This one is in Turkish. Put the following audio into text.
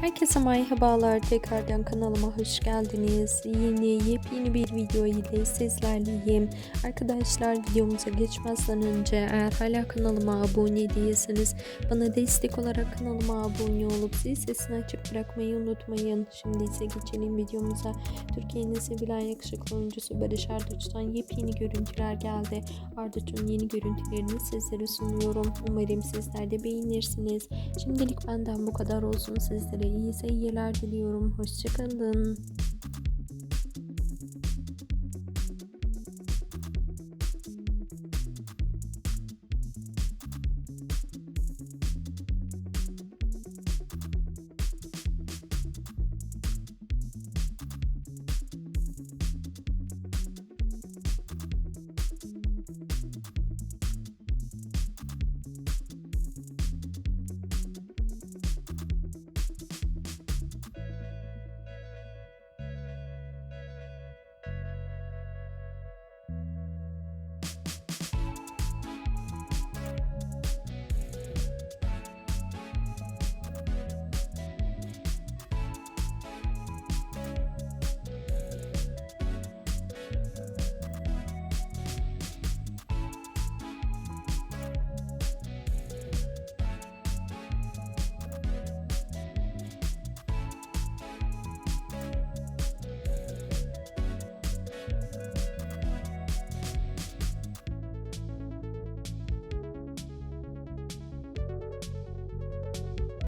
Herkese merhabalar. Tekrardan kanalıma hoş geldiniz. Yeni yepyeni bir video ile sizlerleyim. Arkadaşlar videomuza geçmezden önce eğer hala kanalıma abone değilseniz bana destek olarak kanalıma abone olup zil sesini açık bırakmayı unutmayın. Şimdi ise geçelim videomuza. Türkiye'nin sevilen yakışıklı oyuncusu Barış Arduç'tan yepyeni görüntüler geldi. Arduç'un yeni görüntülerini sizlere sunuyorum. Umarım sizler de beğenirsiniz. Şimdilik benden bu kadar olsun. Sizlere iyi seyirler diliyorum. Hoşçakalın.